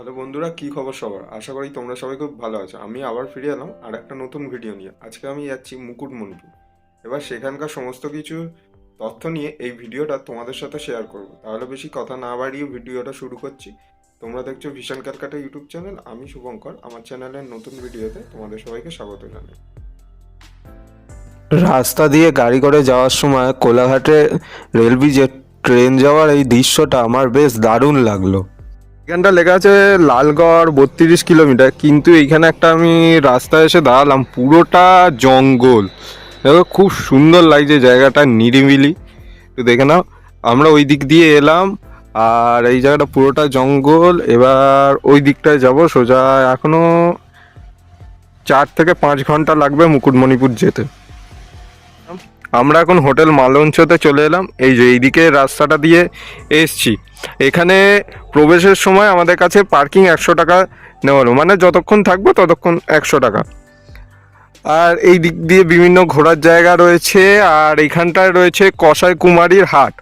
Hello বন্ধুরা, কি খবর সবার? আশা করি তোমরা সবাই খুব ভালো আছো। আমি আবার ফিরে এলাম আর একটা নতুন ভিডিও নিয়ে। আজকে আমি যাচ্ছি মুকুটমণিপুর। এবার সেখানকার সমস্ত কিছু তথ্য নিয়ে এই ভিডিওটা তোমাদের সাথে শেয়ার করব। তাহলে বেশি কথা না বাড়িয়ে ভিডিওটা শুরু করছি। তোমরা দেখছ ভীষণ ক্যালকাটা ইউটিউব চ্যানেল। আমি শুভঙ্কর, আমার চ্যানেলের নতুন ভিডিওতে তোমাদের সবাইকে স্বাগত জানাই। রাস্তা দিয়ে গাড়ি করে যাওয়ার সময় কোলাঘাটে রেল ব্রিজে ট্রেন যাওয়ার এই দৃশ্যটা আমার বেশ দারুণ লাগল। এখানটা লেখা আছে লালগড় বত্রিশ কিলোমিটার। কিন্তু এইখানে একটা আমি রাস্তায় এসে দাঁড়ালাম, পুরোটা জঙ্গল। দেখো, খুব সুন্দর লাগছে জায়গাটা, নিরিবিলি। একটু দেখে নাও, আমরা ওই দিক দিয়ে এলাম, আর এই জায়গাটা পুরোটা জঙ্গল। এবার ওই দিকটায় যাব সোজা, এখনও চার থেকে পাঁচ ঘণ্টা লাগবে মুকুটমণিপুর যেতে। আমরা এখন হোটেল মালঞ্চতে চলে এলাম। এই যে এইদিকে রাস্তাটা দিয়ে এসছি। এখানে প্রবেশের সময় আমাদের কাছে পার্কিং একশো টাকা নেওয়া হলো। মানে যতক্ষণ থাকব ততক্ষণ একশো টাকা। আর এই দিক দিয়ে বিভিন্ন ঘোরার জায়গা রয়েছে। আর এখানটায় রয়েছে কসাই কুমারীর হাট।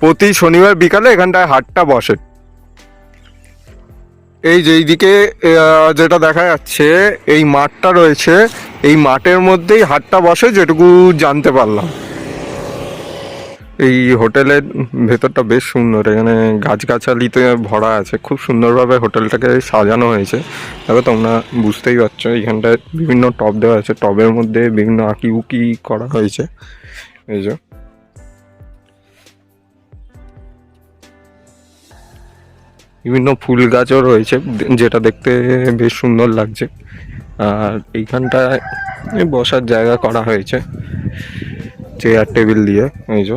প্রতি শনিবার বিকালে এখানটায় হাটটা বসে। এই যে এইদিকে যেটা দেখা যাচ্ছে, এই মাঠটা রয়েছে এই মাঠের মধ্যেই হাটটা বসে, যেটুকু জানতে পারলাম। এই হোটেলের ভেতরটা বেশ সুন্দর, এখানে গাছগাছালিতে ভরা আছে। খুব সুন্দরভাবে হোটেলটাকে সাজানো হয়েছে। তবে তোমরা বুঝতেই পারছ, এইখানটায় বিভিন্ন টব দেওয়া আছে। টবের মধ্যে বিভিন্ন আঁকি উকি করা হয়েছে। এই যে। বিভিন্ন ফুল গাছও রয়েছে, যেটা দেখতে বেশ সুন্দর লাগছে। আর এইখানটায় বসার জায়গা করা হয়েছে। চেয়ার টেবিল দিয়ে, এই যে,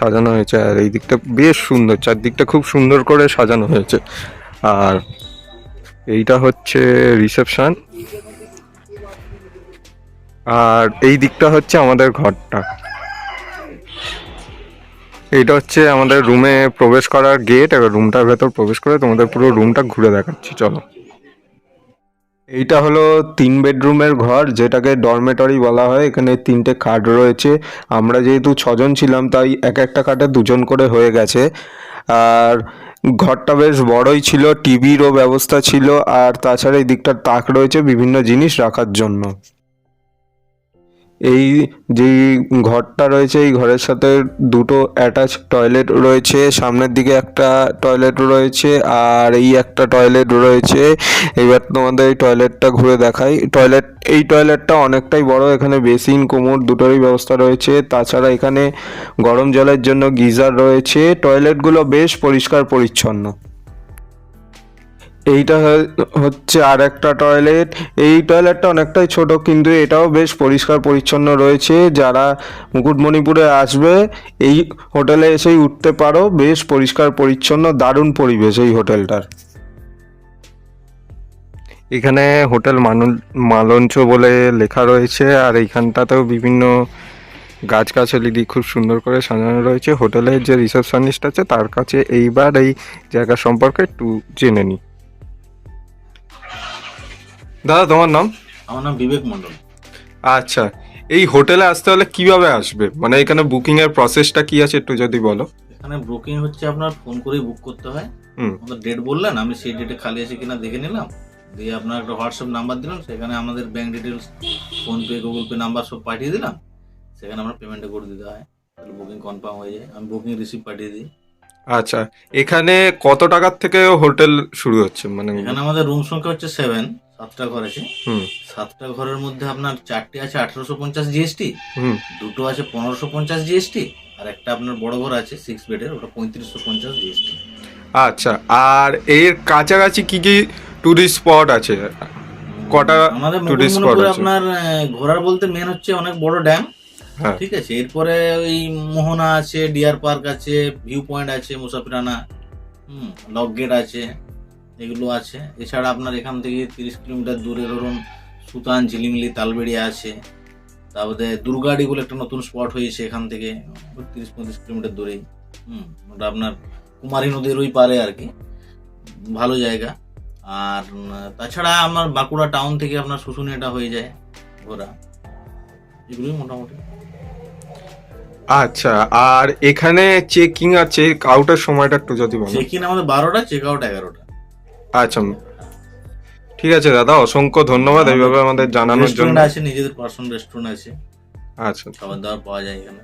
সাজানো হয়েছে। আর এই দিকটা বেশ সুন্দর, চারদিকটা খুব সুন্দর করে সাজানো হয়েছে। আর এইটা হচ্ছে রিসেপশন আর এই দিকটা হচ্ছে আমাদের ঘরটা। এইটা হচ্ছে আমাদের রুমে প্রবেশ করার গেট এবার রুমটার ভেতর প্রবেশ করে তোমাদের পুরো রুমটা ঘুরে দেখাচ্ছি, চলো। এইটা হলো তিন বেডরুমের ঘর, যেটাকে ডরমেটরি বলা হয়। এখানে তিনটে খাট রয়েছে। আমরা যেহেতু ছজন ছিলাম, তাই এক একটা খাটে দুজন করে হয়ে গেছে। আর ঘরটা বেশ বড়ই ছিল টিভিরও ব্যবস্থা ছিল। আর তাছাড়া এই দিকটার তাক রয়েছে বিভিন্ন জিনিস রাখার জন্য। এই যে ঘরটা রয়েছে, এই ঘরের সাথে দুটো অ্যাটাচ টয়লেট রয়েছে। সামনের দিকে একটা টয়লেট রয়েছে আর এই একটা টয়লেট রয়েছে। এবার তোমাদের এই টয়লেটটা ঘুরে দেখাই। টয়লেট এই টয়লেটটা অনেকটাই বড়, এখানে বেসিন, কোমর দুটোরই ব্যবস্থা রয়েছে। তাছাড়া এখানে গরম জলের জন্য গিজার রয়েছে। টয়লেটগুলো বেশ পরিষ্কার পরিচ্ছন্ন। এইটা হচ্ছে আর একটা টয়লেট এই টয়লেটটা অনেকটাই ছোট, কিন্তু এটাও বেশ পরিষ্কার পরিচ্ছন্ন রয়েছে। যারা মুকুটমণিপুরে আসবে, এই হোটেলে এসেই উঠতে পারো। বেশ পরিষ্কার পরিচ্ছন্ন, দারুণ পরিবেশ এই হোটেলটার। এখানে হোটেল মানুল মালঞ্চ বলে লেখা রয়েছে, আর এইখানটাতেও বিভিন্ন গাছগাছালি দিয়ে খুব সুন্দর করে সাজানো রয়েছে। হোটেলের যে রিসেপশনিস্ট আছে, তার কাছে এইবার এই জায়গা সম্পর্কে একটু জেনে নিই দাদা তোমার নাম? আমার নাম বিবেক মন্ডল আচ্ছা এই হোটেলে আসতে হলে কীভাবে আসবে? মানে এখানে বুকিং এর প্রসেসটা কি আছে একটু যদি বলো? এখানে বুকিং হচ্ছে আপনার ফোন করেই বুক করতে হয়। হুম। আমাদের ডেট বললেন আমি সেই ডেটে খালি আছে কিনা দেখে নিলাম। দিয়ে আপনার একটা হোয়াটসঅ্যাপ নাম্বার দিলাম সেখানে আমাদের bank details PhonePe Google Pay number সব পাঠিয়ে দিলাম। সেখানে আমরা পেমেন্টটা করে দিতে হয় তাহলে বুকিং কনফার্ম হয়ে যায়। আমি বুকিং রিসিভ পাঠিয়ে দিই। আচ্ছা এখানে কত টাকার থেকে হোটেল শুরু হচ্ছে? মানে এখানে আমাদের রুম সংখ্যা হচ্ছে সেভেন সাতটা ঘর আছে। সাতটা ঘরের মধ্যে আপনার চারটে আছে আঠারোশো পঞ্চাশ জিএসটি হুম। দুটো আছে পনেরোশো পঞ্চাশ জিএসটি আর একটা আপনার বড় ঘর আছে সিক্স বেডের ওটা পঁয়ত্রিশশো পঞ্চাশ জিএসটি আচ্ছা আর এর কাছাকাছি কি কি টুরিস্ট স্পট আছে? কটা আমাদের মুকুটমণিপুরে আছে? আপনার ঘোরার বলতে মেন হচ্ছে অনেক বড় ড্যাম ঠিক আছে? এরপরে ওই মোহনা আছে ডিয়ার পার্ক আছে ভিউ পয়েন্ট আছে মুসাফিরানা হুম লক গেট আছে। এগুলো আছে। এছাড়া আপনার এখান থেকে তিরিশ কিলোমিটার দূরে ধরুন সুতান ঝিলিমিলি তালবেড়িয়া আছে। তারপরে দুর্গাড়ি বলে একটা নতুন স্পট হয়েছে এখান থেকে তিরিশ পঁয়ত্রিশ কিলোমিটার দূরেই। হুম ওটা আপনার কুমারী নদীর ওই পারে আর কি। ভালো জায়গা। আর তাছাড়া আমার বাঁকুড়া টাউন থেকে আপনার শুশুনিয়াটা হয়ে যায় ঘোরা। এগুলোই মোটামুটি। আচ্ছা আর এখানে চেকিং আর চেক আউটের সময়টা একটু যদি বলো চেক আমাদের বারোটা চেক আউট এগারোটা। আচ্ছা ঠিক আছে দাদা অসংখ্য ধন্যবাদ এইভাবে আমাদের জানানোর জন্য। আছে নিজেদের পার্সোনাল রেস্টুরেন্ট আছে। আচ্ছা খাবার দাবার পাওয়া যায় এখানে।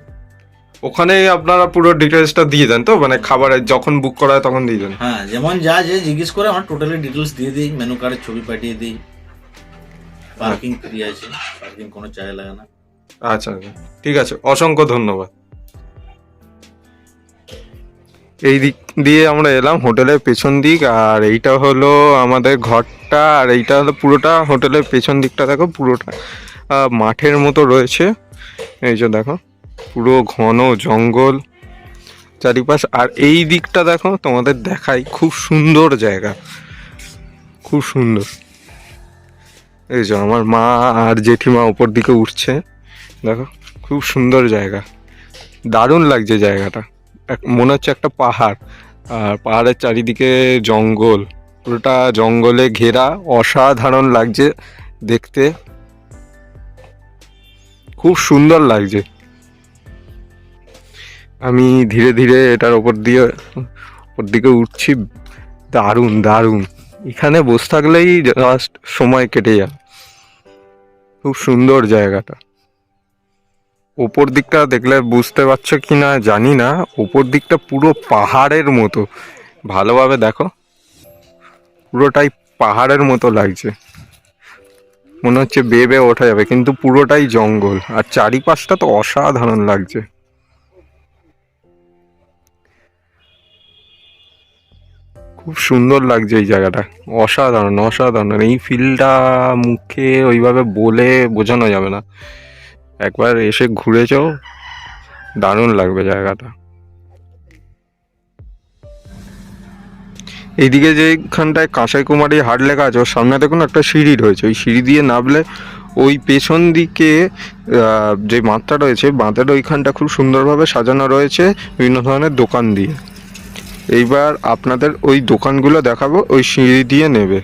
ওখানে আপনারা পুরো ডিটেলসটা দিয়ে দেন তো মানে খাবারের যখন বুক করা হয় তখন দিয়ে দেন। হ্যাঁ যেমন যা যে জিজ্ঞেস করে আমরা টোটালি ডিটেলস দিয়ে দিই মেনু কার্ডের ছবি পাঠিয়ে দিই। পার্কিং ফ্রি আছে পার্কিং কোনো চার্জ লাগে না। আচ্ছা আচ্ছা। ঠিক আছে অসংখ্য ধন্যবাদ। এই দিক দিয়ে আমরা এলাম হোটেলের পেছন দিক, আর এইটা হলো আমাদের ঘরটা, আর এইটা হলো পুরোটা হোটেলের পেছন দিকটা, দেখো পুরোটা মাঠের মতো রয়েছে। এই যে দেখো, পুরো ঘন জঙ্গল, চারিপাশ, আর এই দিকটা দেখো তোমাদের দেখাই, খুব সুন্দর জায়গা, খুব সুন্দর। এই যে আমার মা আর জেঠিমা উপর দিকে উঠছে, দেখো, খুব সুন্দর জায়গা, দারুণ লাগছে জায়গাটা মনে হচ্ছে একটা পাহাড়। আর পাহাড়ের চারিদিকে জঙ্গল। পুরোটা জঙ্গলে ঘেরা, অসাধারণ লাগছে দেখতে। খুব সুন্দর লাগছে। আমি ধীরে ধীরে এটার ওপর দিয়ে, ওপর দিকে উঠছি। দারুণ দারুণ। এখানে বসে থাকলেই জাস্ট সময় কেটে যায়। খুব সুন্দর জায়গাটা। ওপর দিকটা দেখলে বুঝতে পারছ কি না জানি না ওপর দিকটা পুরো পাহাড়ের মতো। ভালোভাবে দেখো। পুরোটাই পাহাড়ের মতো লাগছে। মনে হচ্ছে বেয়ে বেয়ে ওঠা যাবে, কিন্তু পুরোটাই জঙ্গল। আর চারিপাশটা তো অসাধারণ লাগছে। খুব সুন্দর লাগছে এই জায়গাটা। অসাধারণ অসাধারণ। এই ফিলটা মুখে ওইভাবে বলে বোঝানো যাবে না। একবার এসে ঘুরে যাও। দারুণ লাগবে জায়গাটা। এইদিকে যে এখানটায় কাঁসাই কুমারী হাট লেখা আছে, ওর সামনে দেখুন একটা সিঁড়ি রয়েছে। ওই সিঁড়ি দিয়ে নামলে ওই পেছন দিকে যে বাঁধটা রয়েছে, বাঁধের ওইখানটা খুব সুন্দরভাবে সাজানো রয়েছে বিভিন্ন ধরনের দোকান দিয়ে। এইবার আপনাদের ওই দোকানগুলো দেখাবো, ওই সিঁড়ি দিয়ে নেবে।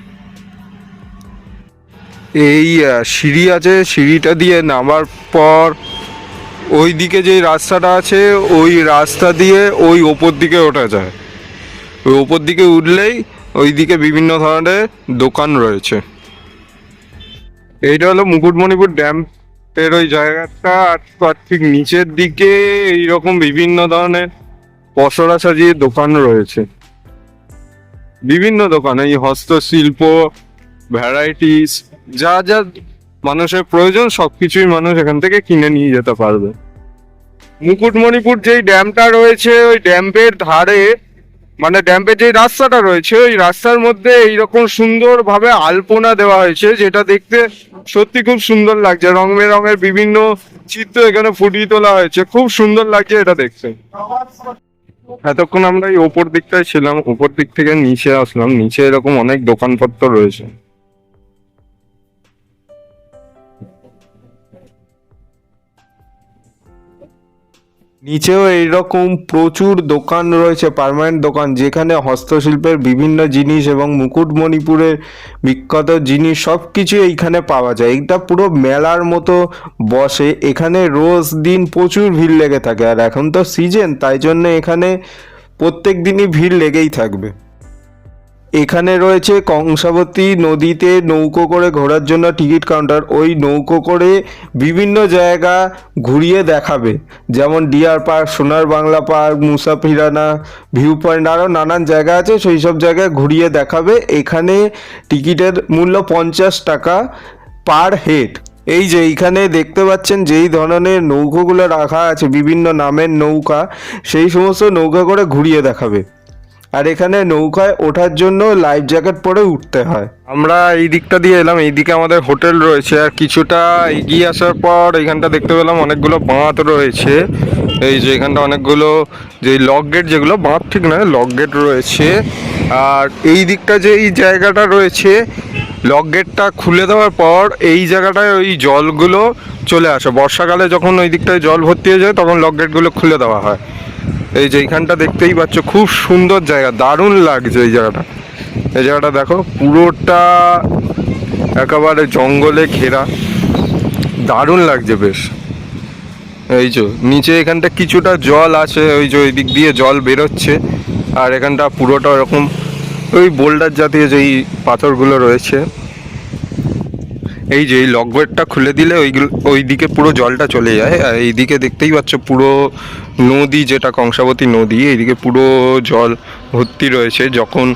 এই সিঁড়ি আছে, সিঁড়িটা দিয়ে নামার পর ওই দিকে যে রাস্তাটা আছে, ওই রাস্তা দিয়ে ওই ওপর দিকে ওঠা যায়। ওই ওপর দিকে উঠলেই ওই দিকে বিভিন্ন ধরনের দোকান রয়েছে। এইটা হলো মুকুটমণিপুর ড্যামের ওই জায়গাটা, আর তার ঠিক নিচের দিকে এইরকম বিভিন্ন ধরনের পসরা সাজিয়ে দোকান রয়েছে। বিভিন্ন দোকান, এই হস্তশিল্প, ভ্যারাইটিস যা যা মানুষের প্রয়োজন, সবকিছুই মানুষ এখান থেকে কিনে নিয়ে যেতে পারবে। মুকুটমণিপুর যেই ড্যামটা রয়েছে, ওই ড্যাম্পের ধারে মানে ড্যাম্পের যে রাস্তাটা রয়েছে, ওই রাস্তার মধ্যে এইরকম সুন্দরভাবে আলপনা দেওয়া হয়েছে, যেটা দেখতে সত্যি খুব সুন্দর লাগছে। রং বেরঙের বিভিন্ন চিত্র এখানে ফুটিয়ে তোলা হয়েছে। খুব সুন্দর লাগছে এটা দেখতে। এতক্ষণ আমরা এই ওপর দিকটায় ছিলাম, ওপর দিক থেকে নিচে আসলাম। নিচে এরকম অনেক দোকানপত্র রয়েছে। নিচেও এইরকম প্রচুর দোকান রয়েছে পারমানেন্ট দোকান, যেখানে হস্তশিল্পের বিভিন্ন জিনিস এবং মুকুটমণিপুরের বিখ্যাত জিনিস সব কিছু এইখানে পাওয়া যায়। এইটা পুরো মেলার মতো বসে, এখানে রোজ দিন প্রচুর ভিড় লেগে থাকে। আর এখন তো সিজন তাই জন্য এখানে প্রত্যেক দিনই ভিড় লেগেই থাকবে। এখানে রয়েছে কংসাবতী নদীতে নৌকো করে ঘোরার জন্য টিকিট কাউন্টার। ওই নৌকো করে বিভিন্ন জায়গা ঘুরিয়ে দেখাবে। যেমন deer park, Sonar Bangla park Musafirana view point, আরও নানান জায়গা আছে, সেই সব জায়গায় ঘুরিয়ে দেখাবে। এখানে টিকিটের মূল্য পঞ্চাশ টাকা পার হেড। এই যে এইখানে দেখতে পাচ্ছেন যেই ধরনের নৌকোগুলো রাখা আছে, বিভিন্ন নামের নৌকা, সেই সমস্ত নৌকা করে ঘুরিয়ে দেখাবে। আর এখানে নৌকায় ওঠার জন্য লাইফ জ্যাকেট পরে উঠতে হয়। আমরা এই দিকটা দিয়ে এলাম, এইদিকে আমাদের হোটেল রয়েছে আর কিছুটা এগিয়ে আসার পর এইখানটা দেখতে পেলাম অনেকগুলো বাঁধ রয়েছে। এই যে এখানটা অনেকগুলো, যে লক গেট যেগুলো, বাঁধ ঠিক নয় লক গেট রয়েছে। আর এই দিকটা যে এই জায়গাটা রয়েছে লক গেটটা খুলে দেওয়ার পর এই জায়গাটায় ওই জলগুলো চলে আসে। বর্ষাকালে যখন ওই দিকটায় জল ভর্তি হয়ে যায়, তখন লক গেটগুলো খুলে দেওয়া হয়। এই যে এইখানটা দেখতেই পাচ্ছ, খুব সুন্দর জায়গা, দারুণ লাগছে এই জায়গাটা। এই জায়গাটা দেখো, পুরোটা একেবারে জঙ্গলে ঘেরা। দারুণ লাগছে বেশ। এই যে, নিচে এখানটা কিছুটা জল আছে, ওই যে ওই দিক দিয়ে জল বেরোচ্ছে, আর এখানটা পুরোটা ওরকম ওই বোল্ডার জাতীয় যেই পাথরগুলো রয়েছে। এই যে এই লকগেটটা খুলে দিলে ওইগুলো ওই দিকে পুরো জলটা চলে যায়, আর এইদিকে দেখতেই পাচ্ছ পুরো নদী যেটা কংসাবতী নদী এইদিকে পুরো জল ভর্তি রয়েছে। যখন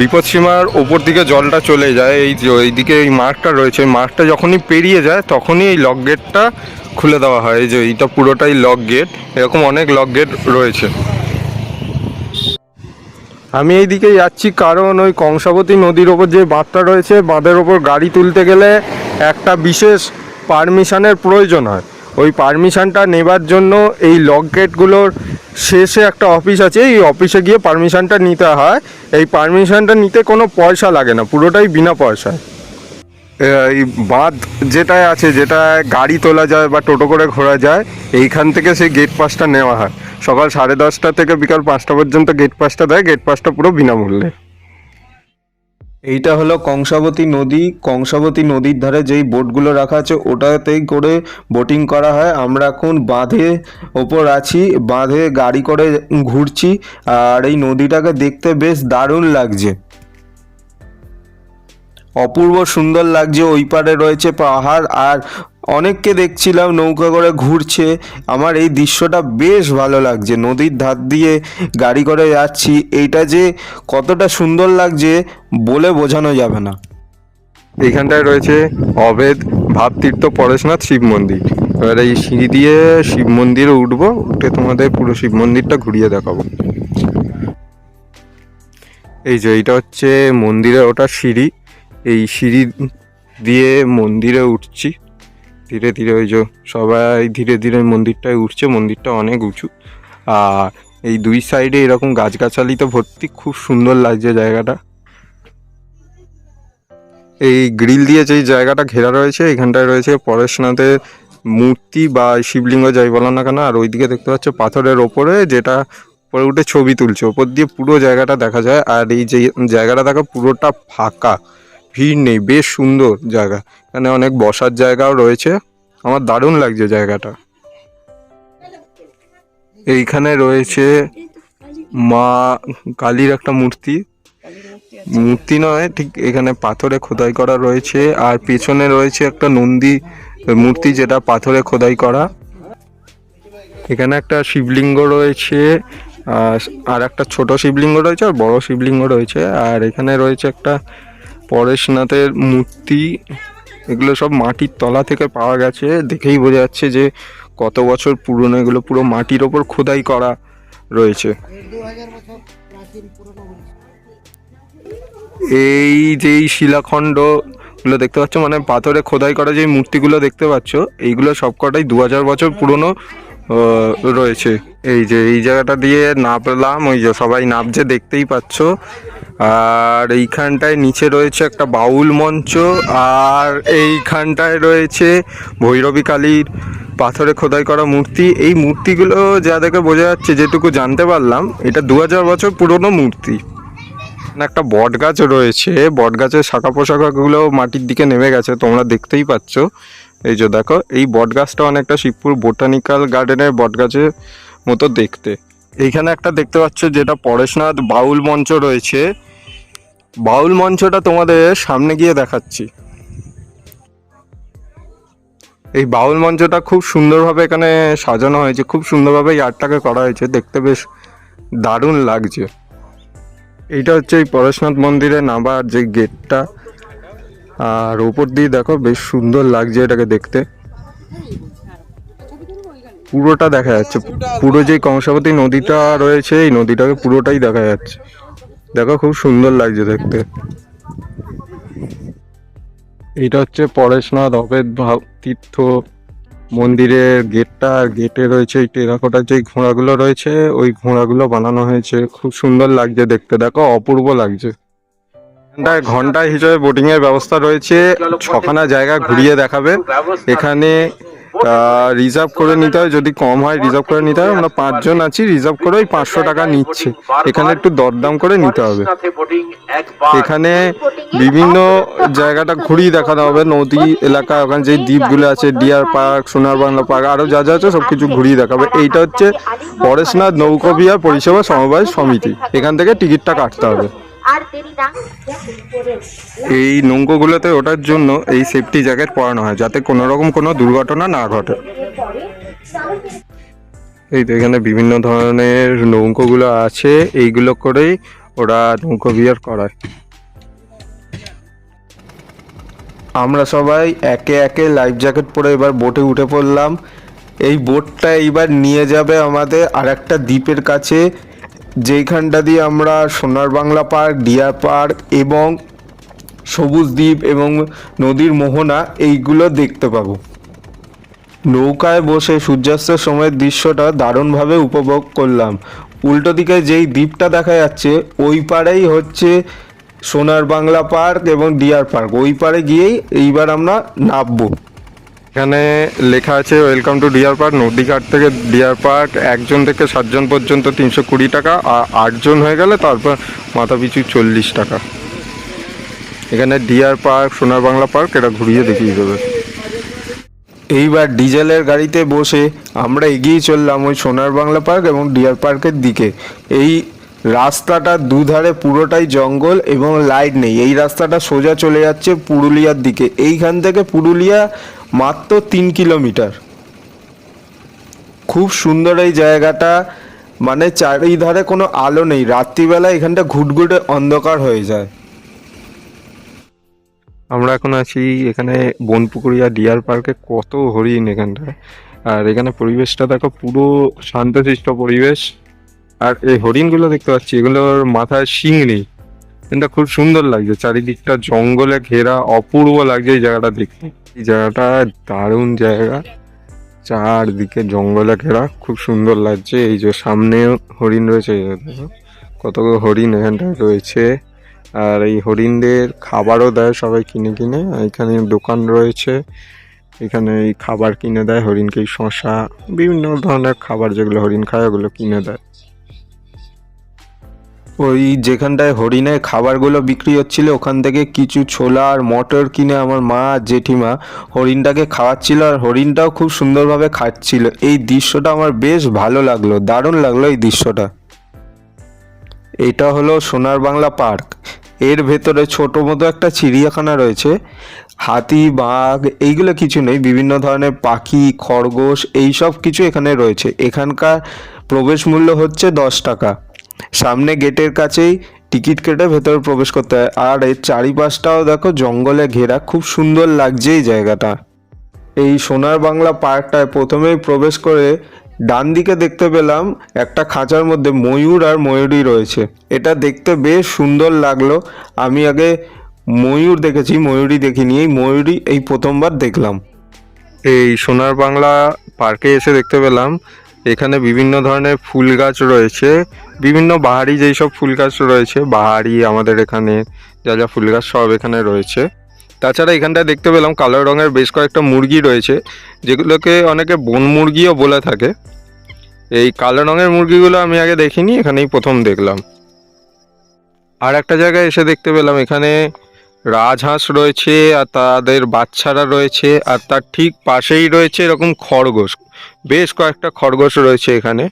বিপদসীমার ওপর দিকে জলটা চলে যায়, এই এইদিকে এই মার্কটা রয়েছে মার্কটা যখনই পেরিয়ে যায়, তখনই এই লক গেটটা খুলে দেওয়া হয়। এই যে এইটা পুরোটাই লক গেট এরকম অনেক লক গেট রয়েছে। আমি এই দিকে যাচ্ছি কারণ ওই কংসাবতী নদীর ওপর যে বাঁধটা রয়েছে, বাঁধের ওপর গাড়ি তুলতে গেলে একটা বিশেষ পারমিশানের প্রয়োজন হয়। ওই পারমিশনটা নেবার জন্য এই লক গেটগুলোর শেষে একটা অফিস আছে, এই অফিসে গিয়ে পারমিশনটা নিতে হয়। এই পারমিশনটা নিতে কোনো পয়সা লাগে না, পুরোটাই বিনা পয়সায়। এই বাঁধ যেটায় আছে যেটা গাড়ি তোলা যায় বা টোটো করে ঘোরা যায়, এইখান থেকে সেই গেট পাসটা নেওয়া হয়। সকাল সাড়ে দশটা থেকে বিকাল পাঁচটা পর্যন্ত গেট পাসটা দেয় গেট পাসটা পুরো বিনামূল্যে। এইটা হলো কংসাবতী নদী। কংসাবতী নদীর ধারে যেই বোটগুলো রাখা আছে, ওটাতেই করে বোটিং করা হয়। আমরা এখন বাঁধে ওপর আছি, বাঁধে গাড়ি করে ঘুরছি, আর এই নদীটাকে দেখতে বেশ দারুণ লাগছে। অপূর্ব সুন্দর লাগছে, ওই পারে রয়েছে পাহাড় আর অনেককে দেখছিলাম, নৌকা করে ঘুরছে। আমার এই দৃশ্যটা বেশ ভালো লাগছে, নদীর ধার দিয়ে গাড়ি করে যাচ্ছি। এইটা যে কতটা সুন্দর লাগছে বলে বোঝানো যাবে না। এইখানটায় রয়েছে অবেদ ভাবতীর্থ পরেশনাথ শিব মন্দির। এবার এই সিঁড়ি দিয়ে শিব মন্দিরে উঠবো, উঠে তোমাদের পুরো শিব মন্দিরটা ঘুরিয়ে দেখাবো। এই যে এইটা হচ্ছে মন্দিরে ওটা সিঁড়ি। এই সিঁড়ি দিয়ে মন্দিরে উঠছি। ধীরে ধীরে ওই যে সবাই ধীরে ধীরে মন্দিরটায় উঠছে, মন্দিরটা অনেক উঁচু। আর এই দুই সাইডে এরকম গাছগাছালিতে ভর্তি, খুব সুন্দর লাগছে জায়গাটা। এই গ্রিল দিয়ে যেই জায়গাটা ঘেরা রয়েছে, এখানটায় রয়েছে পরেশনাথের মূর্তি বা শিবলিঙ্গ, যাই বলো না কেন। আর ওইদিকে দেখতে পাচ্ছ পাথরের ওপরে যেটা উপরে উঠে ছবি তুলছে। ওপর দিয়ে পুরো জায়গাটা দেখা যায়। আর এই যে জায়গাটা দেখো পুরোটা ফাঁকা। ভিড় নেই, বেশ সুন্দর জায়গা। এখানে অনেক বসার জায়গাও রয়েছে। আমার দারুণ লাগছে জায়গাটা। এইখানে রয়েছে মা কালীর একটা মূর্তি। মূর্তি নয়, ঠিক এখানে পাথরে খোদাই করা রয়েছে। আর পেছনে রয়েছে একটা নন্দী মূর্তি যেটা পাথরে খোদাই করা। এখানে একটা শিবলিঙ্গ রয়েছে, আর একটা ছোট শিবলিঙ্গ রয়েছে, আর বড় শিবলিঙ্গ রয়েছে। আর এখানে রয়েছে একটা পরেশনাথের মূর্তি, এগুলো সব মাটির তলা থেকে পাওয়া গেছে। দেখেই বোঝা যাচ্ছে যে কত বছর পুরনো, এগুলো পুরো মাটির ওপর খোদাই করা রয়েছে। এই যেই শিলাখণ্ডগুলো দেখতে পাচ্ছ? মানে পাথরে খোদাই করা যে মূর্তিগুলো দেখতে পাচ্ছ, এইগুলো সবকটাই দু হাজার বছর পুরনো রয়েছে। এই যে এই জায়গাটা দিয়ে নাপলাম ওই যে সবাই নাপছে দেখতেই পাচ্ছ। আর এইখানটায় নিচে রয়েছে একটা বাউল মঞ্চ, আর এইখানটায় রয়েছে ভৈরবী কালীর পাথরে খোদাই করা মূর্তি। এই মূর্তিগুলো যা দেখে বোঝা যাচ্ছে, যেটুকু জানতে পারলাম, এটা দু হাজার বছর পুরনো মূর্তি। একটা বট গাছ রয়েছে বট গাছের শাখা পোশাখাগুলো মাটির দিকে নেমে গেছে, তোমরা দেখতেই পাচ্ছ। এই যে দেখো, এই বট গাছটা অনেকটা শিবপুর বোটানিক্যাল গার্ডেনের বট গাছের মতো দেখতে। এইখানে একটা দেখতে পাচ্ছ যেটা পরেশনাথ বাউল মঞ্চ রয়েছে। বাউল মঞ্চটা তোমাদের সামনে গিয়ে দেখাচ্ছি। এই বাউল মঞ্চটা খুব সুন্দরভাবে এখানে সাজানো হয়েছে, খুব সুন্দরভাবে এই আর্টটাকে করা হয়েছে, দেখতে বেশ দারুণ লাগছে। এইটা হচ্ছে এই পরেশনাথ মন্দিরে নামার যে গেটটা। আর ওপর দিয়ে দেখো, বেশ সুন্দর লাগছে এটাকে দেখতে। পুরোটা দেখা যাচ্ছে। পুরো যে কংসাবতী নদীটা রয়েছে, এই নদীটাকে পুরোটাই দেখা যাচ্ছে। দেখো, খুব সুন্দর লাগছে দেখতে। এইটা হচ্ছে পরেশনাথ ভাব তীর্থ মন্দিরের গেটটা। আর গেটে রয়েছে এই টেরাকোটার যে ঘোড়াগুলো রয়েছে, ওই ঘোড়াগুলো বানানো হয়েছে। খুব সুন্দর লাগছে দেখতে। দেখো, অপূর্ব লাগছে। ঘণ্টা হিসেবে বোটিং এর ব্যবস্থা রয়েছে। ছখানা জায়গা ঘুরিয়ে দেখাবে। এখানে রিজার্ভ করে নিতে হয়, যদি কম হয় রিজার্ভ করে নিতে হয়, আমরা পাঁচজন আছি রিজার্ভ করে ওই পাঁচশো টাকা নিচ্ছে। এখানে একটু দরদাম করে নিতে হবে। এখানে বিভিন্ন জায়গাটা ঘুরিয়ে দেখানো হবে, নদী এলাকা, ওখানে যে দ্বীপগুলো আছে, deer park, Sonar Bangla park আরও যা যা আছে সবকিছু ঘুরিয়ে দেখাবে। এইটা হচ্ছে পরেশনাথ নৌকবিহার পরিষেবা সমবায় সমিতি। এখান থেকে টিকিটটা কাটতে হবে। আর দেরি না করে এই নৌকোগুলোতে ওঠার জন্য এই সেফটি জ্যাকেট পরানো হয় যাতে কোনো রকম কোনো দুর্ঘটনা না ঘটে। এই তো এখানে বিভিন্ন ধরনের নৌকোগুলো আছে এইগুলো করেই ওরা নৌকো বিহার করায়। আমরা সবাই একে একে লাইফ জ্যাকেট পরে এবার বোটে উঠে পড়লাম। এই বোটটা এইবার নিয়ে যাবে আমাদের আর একটা দ্বীপের কাছে। যেইখানটা দিয়ে আমরা সোনার বাংলা পার্ক, ডিয়ার পার্ক এবং সবুজ দ্বীপ এবং নদীর মোহনা এইগুলো দেখতে পাবো। নৌকায় বসে সূর্যাস্তের সময়ের দৃশ্যটা দারুণভাবে উপভোগ করলাম। উল্টো দিকে যেই দ্বীপটা দেখা যাচ্ছে, ওই পারেই হচ্ছে সোনার বাংলা পার্ক এবং ডিয়ার পার্ক। ওই পারে গিয়েই এইবার আমরা নামবো। এখানে লেখা আছে ওয়েলকাম টু ডিয়ার পার্ক নদীঘাট থেকে ডিয়ার পার্ক একজন থেকে সাতজন পর্যন্ত তিনশো কুড়ি টাকা, আর আটজন হয়ে গেলে তারপর মাথা পিছু চল্লিশ টাকা। এখানে deer park Sonar Bangla park, এটা ঘুরিয়ে দেখিয়ে দেবে। এইবার ডিজেলের গাড়িতে বসে আমরা এগিয়ে চললাম ওই সোনার বাংলা পার্ক এবং ডিয়ার পার্কের দিকে। এই রাস্তাটার দুধারে পুরোটাই জঙ্গল এবং লাইট নেই। এই রাস্তাটা সোজা চলে যাচ্ছে পুরুলিয়ার দিকে। এইখান থেকে পুরুলিয়া মাত্র তিন কিলোমিটার। খুব সুন্দর এই জায়গাটা। মানে চারিধারে কোনো আলো নেই। রাত্রিবেলা এখানটা ঘুটঘুটে অন্ধকার হয়ে যায়। আমরা এখন আছি এখানে বনপুকুরিয়া ডিয়ার পার্কে। কত হরিণ এখানটায়। আর এখানে পরিবেশটা দেখো, পুরো শান্তশিষ্ট পরিবেশ। আর এই হরিণগুলো দেখতে পাচ্ছি, এগুলোর মাথায় শিং নেই। কিন্তু খুব সুন্দর লাগছে, চারিদিকটা জঙ্গলে ঘেরা, অপূর্ব লাগছে এই জায়গাটা দেখতে। এই জায়গাটা দারুণ জায়গা। চারদিকে জঙ্গলে ঘেরা, খুব সুন্দর লাগছে। এই যে সামনেও হরিণ রয়েছে কতগুলো হরিণ এখানটায় রয়েছে। আর এই হরিণদের খাবারও দেয় সবাই কিনে কিনে। এখানে দোকান রয়েছে। এখানে এই খাবার কিনে দেয় হরিণকে শশা বিভিন্ন ধরনের খাবার যেগুলো হরিণ খায়, ওগুলো কিনে দেয়। ওই যেখানটায় হরিণের খাবারগুলো বিক্রি হচ্ছিল, ওখান থেকে কিছু ছোলা আর মটর কিনে আমার মা, জেঠিমা হরিণটাকে খাওয়াচ্ছিল আর হরিণটাও খুব সুন্দরভাবে খাচ্ছিল। এই দৃশ্যটা আমার বেশ ভালো লাগল, দারুণ লাগল এই দৃশ্যটা। এটা হলো সোনার বাংলা পার্ক। এর ভেতরে ছোট মতো একটা চিড়িয়াখানা রয়েছে। হাতি, বাঘ, এইগুলো কিছু নেই, বিভিন্ন ধরনের পাখি, খরগোশ এই সব কিছু এখানে রয়েছে। এখানকার প্রবেশ মূল্য হচ্ছে দশ টাকা। সামনে গেটের কাছেই টিকিট কেটে ভেতরে প্রবেশ করতে হয়। আর এর চারিপাশটাও দেখো, জঙ্গলে ঘেরা। খুব সুন্দর লাগছে এই জায়গাটা। এই সোনার বাংলা পার্কটায় প্রথমেই প্রবেশ করে ডান দিকে দেখতে পেলাম একটা খাঁচার মধ্যে ময়ূর আর ময়ূরী রয়েছে। এটা দেখতে বেশ সুন্দর লাগল। আমি আগে ময়ূর দেখেছি, ময়ূরী দেখিনি। এই ময়ূরী এই প্রথমবার দেখলাম। এই সোনার বাংলা পার্কে এসে দেখতে পেলাম, এখানে বিভিন্ন ধরনের ফুল গাছ রয়েছে। বিভিন্ন বাহারি যেই সব ফুল গাছ রয়েছে, বাহারি আমাদের এখানে, যা যা ফুল গাছ সব এখানে রয়েছে। তাছাড়া এখানটায় দেখতে পেলাম কালো রঙের বেশ কয়েকটা মুরগি রয়েছে, যেগুলোকে অনেকে বন মুরগিও বলে থাকে। এই কালো রঙের মুরগিগুলো আমি আগে দেখিনি, এখানেই প্রথম দেখলাম। আর একটা জায়গায় এসে দেখতে পেলাম, এখানে রাজহাঁস রয়েছে, আর তাদের বাচ্চারা রয়েছে, আর তার ঠিক পাশেই রয়েছে এরকম খরগোশ। বেশ কয়েকটা খরগোশ রয়েছে এখানে।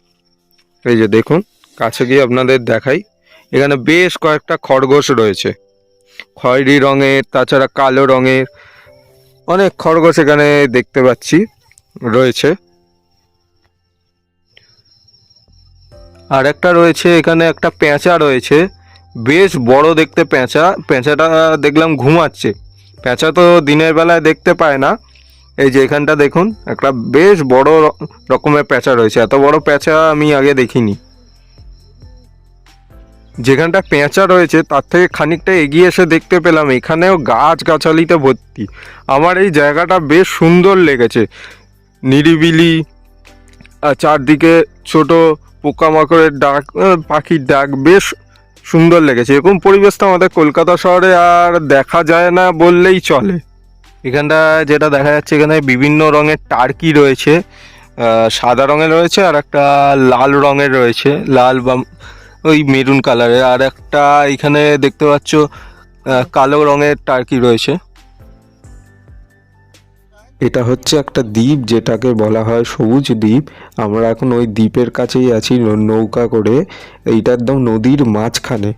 এই যে দেখুন। কাছে গিয়ে আপনাদের দেখাই। এখানে বেশ কয়েকটা খরগোশ রয়েছে। খয়েরি রঙের, তাছাড়া কালো রঙের অনেক খরগোশ এখানে দেখতে পাচ্ছি রয়েছে। আর একটা রয়েছে, এখানে একটা পেঁচা রয়েছে। বেশ বড় দেখতে পেঁচা পেঁচাটা দেখলাম ঘুমাচ্ছে। পেঁচা তো দিনের বেলায় দেখতে পায় না। এই যে এখানটা দেখুন, একটা বেশ বড় রকমের পেঁচা রয়েছে। এত বড় পেঁচা আমি আগে দেখিনি। যেখানটা পেঁচা রয়েছে, তার থেকে খানিকটা এগিয়ে এসে দেখতে পেলাম, এখানেও গাছ গাছালিতে ভর্তি। আমার এই জায়গাটা বেশ সুন্দর লেগেছে। নিরিবিলি চারদিকে ছোট পোকামাকড়ের ডাক পাখির ডাক বেশ সুন্দর লেগেছে। এরকম পরিবেশটা আমাদের কলকাতা শহরে আর দেখা যায় না বললেই চলে। এখানটা যেটা দেখা যাচ্ছে, এখানে বিভিন্ন রঙের টার্কি রয়েছে। সাদা রঙের রয়েছে আর একটা লাল রঙের রয়েছে। লাল বা ওই মেরুন কালারের। আর একটা এখানে দেখতে পাচ্ছ কালো রঙের টার্কি রয়েছে। এটা হচ্ছে একটা দ্বীপ, যেটাকে বলা হয় সবুজ দ্বীপ। আমরা এখন ওই দ্বীপের কাছেই আছি নৌকা করে। এইটা একদম নদীর মাঝখানে।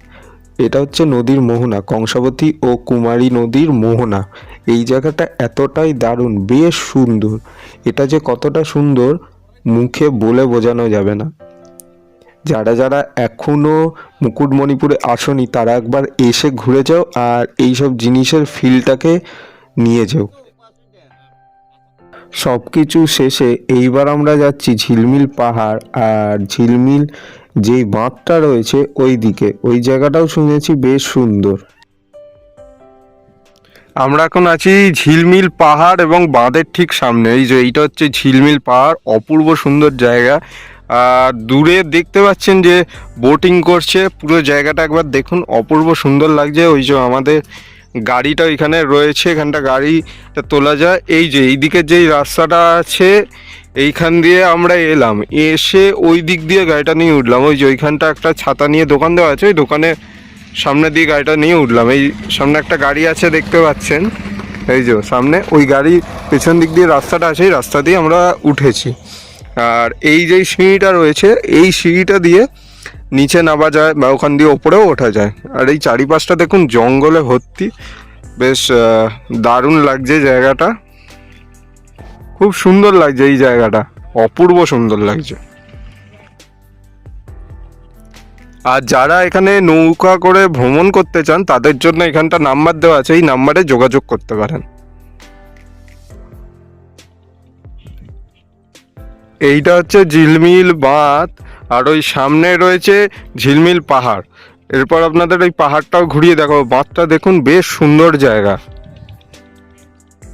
এটা হচ্ছে নদীর মোহনা, কংসাবতী ও কুমারী নদীর মোহনা। এই জায়গাটা এতটাই দারুণ, বেশ সুন্দর। এটা যে কতটা সুন্দর, মুখে বলে বোঝানো যাবে না। যারা যারা এখনও মুকুটমণিপুরে আসনি, তারা একবার এসে ঘুরে যাও আর এইসব জিনিসের ফিলটাকে নিয়ে যাও। সব কিছু শেষে এইবার আমরা যাচ্ছি ঝিলমিল পাহাড় আর ঝিলমিল যেই বাঁধটা রয়েছে ওই দিকে ওই জায়গাটাও শুনেছি বেশ সুন্দর। আমরা এখন আছি ঝিলমিল পাহাড় এবং বাঁধের ঠিক সামনে। এই যে এইটা হচ্ছে ঝিলমিল পাহাড়, অপূর্ব সুন্দর জায়গা। দূরে দেখতে পাচ্ছেন যে বোটিং করছে। পুরো জায়গাটা একবার দেখুন, অপূর্ব সুন্দর লাগছে। ওই যে আমাদের গাড়িটা ওইখানে রয়েছে, এখানটা গাড়িটা তোলা যায়। এই যে এই এইদিকে যেই রাস্তাটা আছে, এইখান দিয়ে আমরা এলাম। এসে ওই দিক দিয়ে গাড়িটা নিয়ে উঠলাম। ওই যে ওইখানটা একটা ছাতা নিয়ে দোকান দেওয়া আছে, ওই দোকানে সামনে দিয়ে গাড়িটা নিয়ে উঠলাম। এই সামনে একটা গাড়ি আছে, দেখতে পাচ্ছেন। এই যে সামনে ওই গাড়ি পেছন দিক দিয়ে রাস্তাটা আছে, এই রাস্তা দিয়ে আমরা উঠেছি। আর এই যে সিঁড়িটা রয়েছে, এই সিঁড়িটা দিয়ে নিচে নামা যায় বা ওখান দিয়ে ওপরেও ওঠা যায়। আর এই চারিপাশটা দেখুন জঙ্গলে ভর্তি। বেশ দারুণ লাগছে জায়গাটা। খুব সুন্দর লাগছে এই জায়গাটা। অপূর্ব সুন্দর লাগছে। আর যারা এখানে নৌকা করে ভ্রমণ করতে চান, তাদের জন্য এখানটা নাম্বার দেওয়া আছে। এই নাম্বারে যোগাযোগ করতে পারেন। এইটা হচ্ছে ঝিলমিল বাঁধ, আর ওই সামনে রয়েছে ঝিলমিল পাহাড়। এরপর আপনাদের ওই পাহাড়টাও ঘুরিয়ে দেখাবো। বাঁধটা দেখুন, বেশ সুন্দর জায়গা।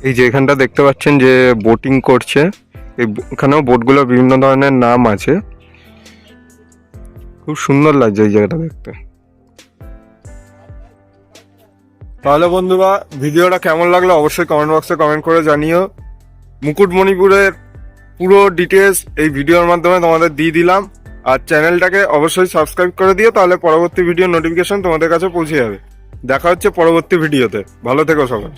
এই যে এখানটা দেখতে পাচ্ছেন যে বোটিং করছে। এখানেও বোটগুলো বিভিন্ন ধরনের নাম আছে। খুব সুন্দর লাগছে এই জায়গাটা দেখতে। তাহলে বন্ধুরা, ভিডিওটা কেমন লাগল অবশ্যই কমেন্ট বক্সে কমেন্ট করে জানিও। মুকুটমণিপুরের পুরো ডিটেলস এই ভিডিওর মাধ্যমে তোমাদের দিয়ে দিলাম। আর চ্যানেলটাকে অবশ্যই সাবস্ক্রাইব করে দিও, তাহলে পরবর্তী ভিডিও নোটিফিকেশন তোমাদের কাছে পৌঁছে যাবে। দেখা হচ্ছে পরবর্তী ভিডিওতে ভালো থেকো সবাই।